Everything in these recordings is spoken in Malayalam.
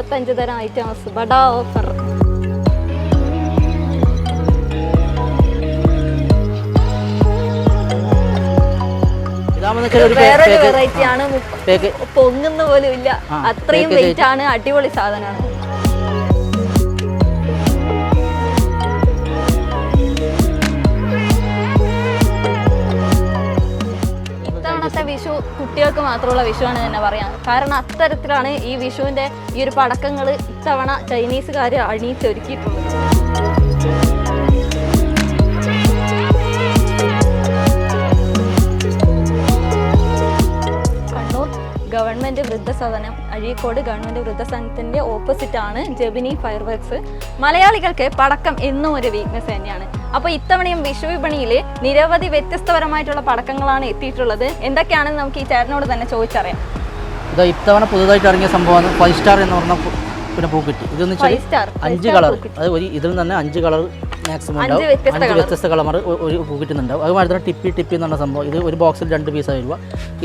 ഇരുപത്തഞ്ച് തരം ഐറ്റംസ് ബഡാ ഓഫർ വേറൊരു വെറൈറ്റി ആണ്. പൊങ്ങുന്ന പോലും ഇല്ല. അത്രയും വെയിറ്റ് ആണ് അടിപൊളി സാധനമാണ്. ഇത്തവണത്തെ വിഷു കുട്ടികൾക്ക് മാത്രമുള്ള വിഷുവാണ് തന്നെ പറയാം. കാരണം അത്തരത്തിലാണ് ഈ വിഷുവിന്റെ ഈ ഒരു പടക്കങ്ങൾ ഇത്തവണ ചൈനീസുകാർ അണിയിച്ചൊരുക്കിയിട്ടുള്ളത് കണ്ണൂർ ഗവൺമെന്റ് വൃദ്ധസദനം അഴീക്കോട് ഗവൺമെന്റ് വൃദ്ധസദനത്തിന്റെ ഓപ്പോസിറ്റ് ആണ് ജെബിനി ഫയർ വർക്ക്സ് മലയാളികൾക്ക് പടക്കം എന്നും ഒരു വീക്ക്നെസ് തന്നെയാണ്. അപ്പോൾ ഇത്തവണയും വിഷു വിപണിയിൽ നിരവധി വ്യത്യസ്തപരമായിട്ടുള്ള പടക്കങ്ങളാണ് എത്തിയിട്ടുള്ളത്. എന്തൊക്കെയാണെന്ന് നമുക്ക് ഈ ചേട്ടനോട് തന്നെ ചോദിച്ചറിയാം. ഇതാ ഇത്തവണ പുതുതായിട്ട് ഇറങ്ങിയ സംഭവമാണ് ഫൈവ് സ്റ്റാർ എന്ന് പറഞ്ഞ പു- പിന്നെ പൂക്കിറ്റ്. ഇതെന്ന് വെച്ചാൽ അഞ്ച് കളർ. അത് ഒരു ഇതിൽ തന്നെ അഞ്ച് കളർ മാക്സിമം ഉണ്ടാവും. വ്യത്യസ്ത അഞ്ച് വ്യത്യസ്ത കളർ ഒരു പൂക്കിറ്റുന്നുണ്ടാവും അത് തന്നെ ടിപ്പി ടിപ്പി എന്ന് പറഞ്ഞ സംഭവം. ഇത് ഒരു ബോക്സിൽ രണ്ട് പീസ് രൂപ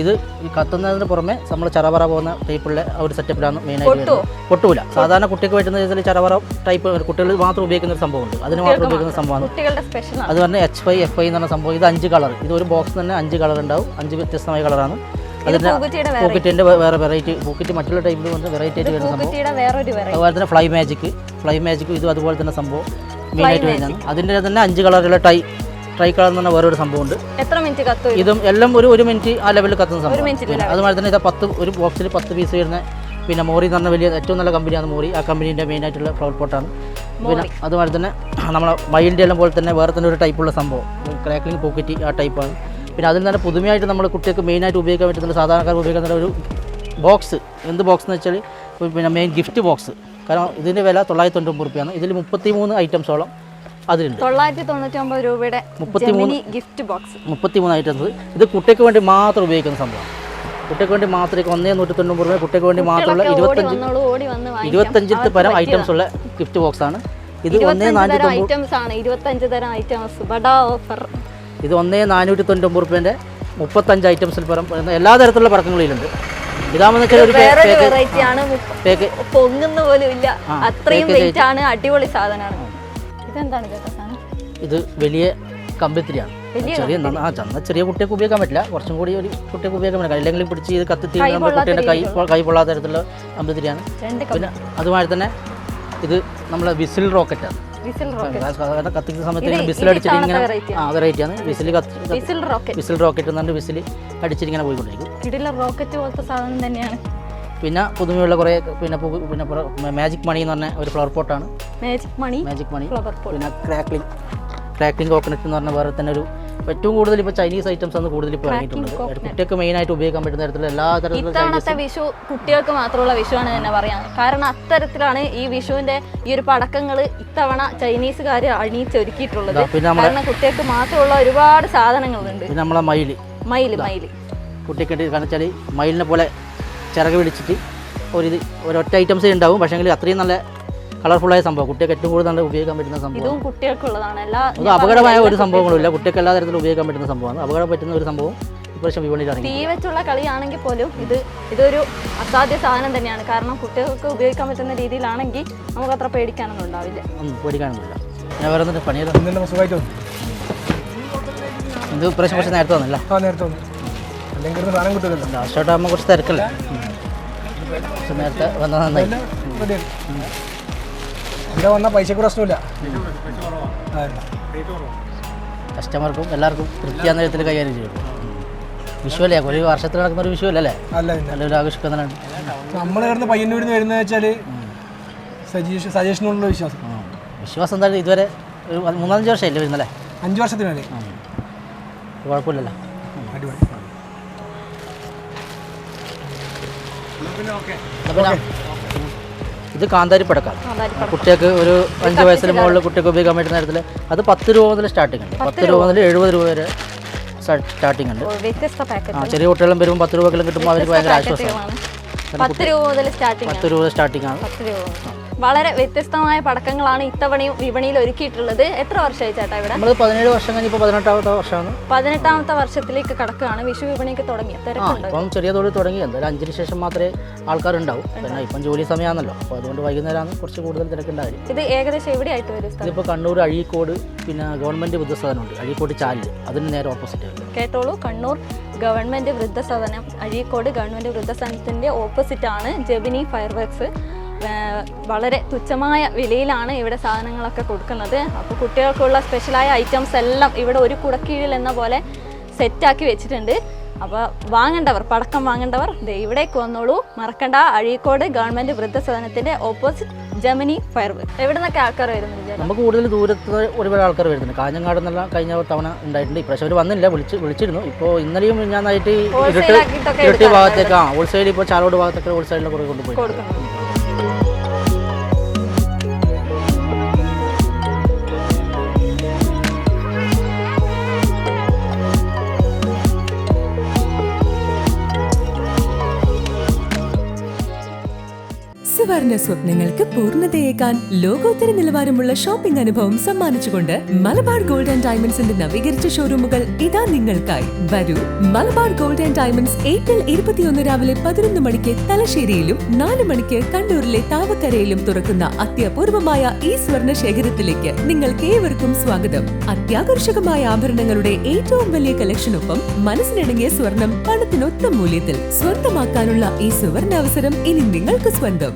ഇത് ഈ കത്തുന്നതിന് പുറമെ നമ്മൾ ചറവറ പോകുന്ന ടൈപ്പുള്ള ഒരു സെറ്റപ്പിലാണ് മെയിനായിട്ട്? പൊട്ടൂല. സാധാരണ കുട്ടിക്ക് പറ്റുന്ന രീതിയിൽ ചറവറ ടൈപ്പ് കുട്ടികൾ മാത്രം ഉപയോഗിക്കുന്ന ഒരു സംഭവമുണ്ട്. അതിന് മാത്രം ഉപയോഗിക്കുന്ന സംഭവമാണ്. അത് പറഞ്ഞാൽ എച്ച് ഫൈ എഫ് ഐ എന്ന് പറഞ്ഞ സംഭവം. ഇത് അഞ്ച് കളർ. ഇത് ഒരു ബോക്സ് തന്നെ അഞ്ച് കളർ ഉണ്ടാവും. അഞ്ച് വ്യത്യസ്തമായ കളറാണ് ഇത് പൂക്കറ്റിന്റെ വേറെ വെറൈറ്റി പോക്കറ്റ് മറ്റുള്ള ടൈപ്പിൽ വന്ന് വെറൈറ്റി ആയിട്ട് വരുന്ന സംഭവം. അതുപോലെ തന്നെ ഫ്ലൈ മാജിക് ഫ്ലൈ മാജിക്കും ഇതും അതുപോലെ തന്നെ സംഭവം. മെയിനായിട്ട് വരുന്നത് അതിന്റെ തന്നെ അഞ്ച് കളറുള്ള ടൈ ട്രൈ കളർ എന്ന് പറഞ്ഞ വേറൊരു സംഭവമുണ്ട്. എത്ര മിനിറ്റ് കത്തും? ഇതും? എല്ലാം ഒരു ഒരു മിനിറ്റ് ആ ലെവലിൽ കത്തുന്ന സംഭവം. അതുപോലെ തന്നെ ഇത് പത്ത് ഒരു ബോക്സിൽ പത്ത് പീസ് വരുന്ന പിന്നെ മോറി എന്ന് പറഞ്ഞ വലിയ ഏറ്റവും നല്ല കമ്പനിയാണ് മോറി. ആ കമ്പനീന്റെ മെയിനായിട്ടുള്ള ഫ്ലവർ പോട്ടാണ് പിന്നെ അതുപോലെ തന്നെ നമ്മളെ മയിലിന്റെ എല്ലാം പോലെ തന്നെ വേറെ തന്നെ ഒരു ടൈപ്പുള്ള സംഭവം. ക്രാക്ലിംഗ് പോക്കറ്റി ആ ടൈപ്പാണ് പിന്നെ അതിൽ തന്നെ പുതുമയായിട്ട് നമ്മൾ കുട്ടികൾക്ക് മെയിനായിട്ട് ഉപയോഗിക്കാൻ പറ്റുന്ന സാധാരണക്കാർ ഉപയോഗിക്കുന്ന ഒരു ബോക്സ് എന്ത് ബോക്സ് എന്ന് വെച്ചാൽ പിന്നെ മെയിൻ ഗിഫ്റ്റ് ബോക്സ് കാരണം ഇതിന്റെ വില തൊള്ളായിരത്തി തൊണ്ണൂറ് റുപ്യാണ്. ഇതിൽ മുപ്പത്തി മൂന്ന് ഐറ്റംസോളം അതിലുണ്ട്. തൊള്ളായിരത്തി തൊണ്ണൂറ്റി ഒമ്പത് രൂപയുടെ മൂന്ന് ഗിഫ്റ്റ് ബോക്സ്. മുപ്പത്തി മൂന്ന് ഐറ്റംസ്. ഇത് കുട്ടിക്ക് വേണ്ടി മാത്രം ഉപയോഗിക്കുന്ന സംഭവം കുട്ടിക്ക് വേണ്ടി മാത്രം ഒന്നേ നൂറ്റി തൊണ്ണൂറ് രൂപ കുട്ടിക്ക് വേണ്ടി മാത്രമുള്ള ഇരുപത്തഞ്ച്. ഇരുപത്തഞ്ചിൽ പരം ഐറ്റംസ് ഉള്ള ഗിഫ്റ്റ് ബോക്സ് ആണ് ഇത് ഒന്നേ നാനൂറ്റി തൊണ്ണൂറ് ഐറ്റംസ് ആണ് ഇരുപത്തഞ്ച് തരം ഐറ്റംസ്. ബഡാ ഓഫർ. ഇത് ഒന്നേ നാനൂറ്റി തൊണ്ണൂറ്റൊമ്പത് റുപ്യേന്റെ മുപ്പത്തഞ്ച് ഐറ്റംസിൽ പരം. എല്ലാ തരത്തിലുള്ള പടക്കങ്ങളിലുണ്ട് വേറൊരു വെറൈറ്റി ആണ് പൊങ്ങുന്ന പോലും ഇല്ല. അത്രയും വെയിറ്റ് ആണ് അടിപൊളി സാധനമാണ്. ഇതെന്താണ് സാധനം? ഇത് വലിയ കമ്പിത്തിരിയാണ്. ചെറിയ ആ ചെന്ന ചെറിയ കുട്ടിയൊക്കെ ഉപയോഗിക്കാൻ പറ്റില്ല. കുറച്ചും കൂടി ഒരു കുട്ടിയൊക്കെ ഉപയോഗിക്കാൻ പറ്റില്ല. അല്ലെങ്കിൽ പിടിച്ച് ഇത് കത്തിത്തി നമ്മുടെ കുട്ടീന്റെ കൈ കൈ പൊള്ളാത്ത തരത്തിലുള്ള കമ്പിത്തിരിയാണ്. പിന്നെ അതുമാതിരി തന്നെ ഇത് നമ്മളെ വിസിൽ റോക്കറ്റാണ്. സാധാരണ കത്തിക്കുന്ന സമയത്ത് വിസിൽ അടിച്ചിട്ട് ഇങ്ങനെ ആ വെറൈറ്റിയാണ് വിസിൽ കത്തി വിസിൽ റോക്കറ്റ്. വിസിൽ റോക്കറ്റ് എന്ന് വിസിൽ അടിച്ചിട്ട് ഇങ്ങനെ പോയിക്കൊണ്ടിരിക്കും. കിടില റോക്കറ്റ് പോലത്തെ സാധനം തന്നെയാണ്. പിന്നെ പുതുമയുള്ള കുറേ പിന്നെ പിന്നെ മാജിക് മണി എന്ന് പറഞ്ഞ ഒരു flower പോട്ടാണ് magic money magic money flower pot പിന്നെ ക്രാക്ലിംഗ് ക്രാക്ലിംഗ് കോക്കനട്ട് എന്ന് പറഞ്ഞ വേറെ തന്നെ ഒരു ഏറ്റവും കൂടുതൽ ഇപ്പോൾ ചൈനീസ് ഐറ്റംസ് ആണ് കൂടുതൽ ഇപ്പോൾ ഇറങ്ങിയിട്ടുള്ളത് കുട്ടികൾക്ക് മെയിനായിട്ട് ഉപയോഗിക്കാൻ പറ്റുന്ന തരത്തിലുള്ള എല്ലാ തരത്തിലുള്ള ഇത്തവണത്തെ വിഷു കുട്ടികൾക്ക് മാത്രമുള്ള വിഷുവാണ് തന്നെ പറയാം. കാരണം അത്തരത്തിലാണ് ഈ വിഷുവിന്റെ ഈ ഒരു പടക്കങ്ങൾ ഇത്തവണ ചൈനീസുകാർ അണിയിച്ചൊരുക്കിയിട്ടുള്ളത് കാരണം കുട്ടികൾക്ക് മാത്രമുള്ള ഒരുപാട് സാധനങ്ങളുണ്ട്. പിന്നെ നമ്മളെ മയിൽ മയിൽ. മയിൽ കുട്ടിക്ക് കാരണം വെച്ചാൽ മയിലിനെ പോലെ ചിറക് പിടിച്ചിട്ട് ഒരു ഇത് ഒരൊറ്റ ഐറ്റംസേ ഉണ്ടാവും. പക്ഷേ അത്രയും നല്ല കളർഫുള്ളായ സംഭവം. കുട്ടികൾക്ക് ഏറ്റവും കൂടുതൽ നല്ല ഉപയോഗിക്കാൻ പറ്റുന്ന സംഭവം. ഇതും കുട്ടികൾക്കുള്ളതാണ്. എല്ലാ അത് അപകടമായ ഒരു സംഭവങ്ങളുമില്ല. കുട്ടികൾക്ക് എല്ലാ തരത്തിലും ഉപയോഗിക്കാൻ പറ്റുന്ന സംഭവമാണ്. അപകടം പറ്റുന്ന ഒരു സംഭവം ഇപ്രാവശ്യം ഇറങ്ങി. തീ വെച്ചുള്ള കളിയാണെങ്കിൽ പോലും ഇത് ഇതൊരു അസാധ്യ സാധനം തന്നെയാണ്. കാരണം കുട്ടികൾക്ക് ഉപയോഗിക്കാൻ പറ്റുന്ന രീതിയിലാണെങ്കിൽ നമുക്ക് അത്ര പേടിക്കാനൊന്നും ഉണ്ടാവില്ല. പേടിക്കാനൊന്നുമില്ല. ഞാൻ വേറെ എന്തിട്ട് സുഖമായിട്ട്? ഇത് ഇപ്രാവശ്യം കുറച്ച് നേരത്തെ വന്നില്ല? നേരത്തെ വന്നു. അല്ലെങ്കിൽ സാധനം കിട്ടില്ലല്ലോ ലാസ്റ്റോട്ട് കുറച്ച് തിരക്കല്ലേ. കുറച്ച് നേരത്തെ വന്നാൽ നന്നായി. ഇവിടെ വന്നാൽ പൈസക്ക് പ്രശ്നമില്ല. കസ്റ്റമർക്കും എല്ലാവർക്കും തൃപ്തിയാന്ന വിധത്തിൽ കൈകാര്യം ചെയ്യും. വിഷുവല്ലേ ഒരു വർഷത്തിൽ നടക്കുന്ന ഒരു വിഷുവല്ലേ അല്ല നല്ലൊരു ആഘോഷിക്കുന്നതാണ്. നമ്മൾ കിടന്ന് പയ്യന്നൂരിൽ നിന്ന് വരുന്നത് വെച്ചാൽ സജീഷ് സജീഷിനുള്ള വിശ്വാസം. വിശ്വാസം എന്തായാലും ഇതുവരെ ഒരു മൂന്നാലഞ്ച് വർഷമല്ലേ വരുന്നല്ലേ? അഞ്ച് വർഷത്തിന് മേലെ. കുഴപ്പമില്ലല്ലോ. അടിപൊളി. പിന്നെ ഇത് കാന്താരി പടക്കാണ്. കുട്ടികൾക്ക് ഒരു അഞ്ച് വയസ്സിന് മുകളിൽ കുട്ടികൾക്ക് ഉപയോഗിക്കാൻ പറ്റുന്ന തരത്തിൽ അത് പത്ത് രൂപ മുതൽ സ്റ്റാർട്ടിംഗ് ഉണ്ട്. പത്ത് രൂപ മുതൽ എഴുപത് രൂപ വരെ സ്റ്റാർട്ടിംഗ് ഉണ്ട്. ആ ചെറിയ കുട്ടികളും വരുമ്പോൾ പത്ത് രൂപക്കെല്ലാം കിട്ടുമ്പോൾ അവർക്ക് ഭയങ്കര ആശ്വാസമാണ്. പത്ത് രൂപ മുതൽ സ്റ്റാർട്ടിംഗ് ആണ്. വളരെ വ്യത്യസ്തമായ പടക്കങ്ങളാണ് ഇത്തവണയും വിപണിയിൽ ഒരുക്കിയിട്ടുള്ളത്. എത്ര വർഷമായി ചേട്ടാ ഇവിടെ? നമ്മൾ പതിനേഴ് വർഷം കഴിഞ്ഞ് ഇപ്പോൾ പതിനെട്ടാമത്തെ വർഷമാണ്. പതിനെട്ടാമത്തെ വർഷത്തിലേക്ക് കടക്കുകയാണ്. വിഷു വിപണിക്ക് തുടങ്ങി ആ തിരക്കുണ്ട് ഇപ്പം ചെറിയ തൊഴിൽ തുടങ്ങി. എന്തായാലും അഞ്ചിന് ശേഷം മാത്രമേ ആൾക്കാരുണ്ടാവും. പിന്നെ ഇപ്പം ജോലി സമയമാണല്ലോ അപ്പോൾ അതുകൊണ്ട് വൈകുന്നേരമാണ് കുറച്ച് കൂടുതൽ തിരക്കുണ്ടാവും ഇത് ഏകദേശം എവിടെയായിട്ട് വരും ഇതിപ്പോ ഇതിപ്പോൾ കണ്ണൂർ അഴീക്കോട് പിന്നെ ഗവൺമെന്റ് വൃദ്ധസദനമുണ്ട്. അഴീക്കോട് ചാലിൽ അതിന് നേരെ ഓപ്പോസിറ്റ് കേട്ടോളൂ. കണ്ണൂർ ഗവൺമെന്റ് വൃദ്ധസദനം അഴീക്കോട് ഗവൺമെന്റ് വൃദ്ധസദനത്തിന്റെ ഓപ്പോസിറ്റ് ആണ് ജെബിനി ഫയർ വർക്ക്സ് വളരെ തുച്ഛമായ വിലയിലാണ് ഇവിടെ സാധനങ്ങളൊക്കെ കൊടുക്കുന്നത്. അപ്പോൾ കുട്ടികൾക്കുള്ള സ്പെഷ്യലായ ഐറ്റംസ് എല്ലാം ഇവിടെ ഒരു കുടക്കീഴിൽ എന്ന പോലെ സെറ്റാക്കി വെച്ചിട്ടുണ്ട്. അപ്പോൾ വാങ്ങേണ്ടവർ പടക്കം വാങ്ങേണ്ടവർ ദേ ഇവിടേക്ക് വന്നോളൂ. മറക്കണ്ട അഴീക്കോട് ഗവൺമെന്റ് വൃദ്ധസദനത്തിന്റെ ഓപ്പോസിറ്റ് ജമിനി ഫയർവ് എവിടെ നിന്നൊക്കെ ആൾക്കാർ വരുന്നുണ്ട് നമുക്ക് കൂടുതൽ ദൂരത്ത് ഒരുപാട് ആൾക്കാർ വരുന്നുണ്ട്. കാഞ്ഞങ്ങാട് എന്നല്ല കഴിഞ്ഞ തവണ ഉണ്ടായിട്ടുണ്ട്. ഇപ്രാവശ്യം അവർ വന്നില്ല വിളിച്ച് വിളിച്ചിരുന്നു. ഇപ്പോൾ ഇന്നലെയും ഞാൻ ആയിട്ട് ഇരുട്ട് ഇരുട്ടി ഭാഗത്തേക്ക്. ആ ഹോൾസെയിൽ ഇപ്പോൾ ചാലോട് ഭാഗത്തൊക്കെ ഹോൾസെയിലിൽ കുറേ കൊണ്ടുപോയി കൊടുക്കുന്നു Bye. സുവർണ സ്വപ്നങ്ങൾക്ക് പൂർണതയേക്കാൻ ലോകോത്തര നിലവാരമുള്ള ഷോപ്പിംഗ് അനുഭവം സമ്മാനിച്ചുകൊണ്ട് മലബാർ ഗോൾഡ് ആൻഡ് ഡയമണ്ട്സിന്റെ നവീകരിച്ച ഷോറൂമുകൾ ഇതാ നിങ്ങൾക്കായി. വരൂ. Malabar gold and diamonds April ഇരുപത്തിയൊന്ന് രാവിലെ പതിനൊന്ന് മണിക്ക് തലശ്ശേരിയിലും നാല് മണിക്ക് കണ്ണൂരിലെ താവക്കരയിലും തുറക്കുന്ന അത്യപൂർവമായ ഈ സ്വർണ ശേഖരത്തിലേക്ക് നിങ്ങൾക്ക് ഏവർക്കും സ്വാഗതം. അത്യാകർഷകമായ ആഭരണങ്ങളുടെ ഏറ്റവും വലിയ കളക്ഷനൊപ്പം മനസ്സിനിണങ്ങിയ സ്വർണം പണത്തിനൊത്ത മൂല്യത്തിൽ സ്വന്തമാക്കാനുള്ള ഈ സുവർണാവസരം ഇനി നിങ്ങൾക്ക് സ്വന്തം.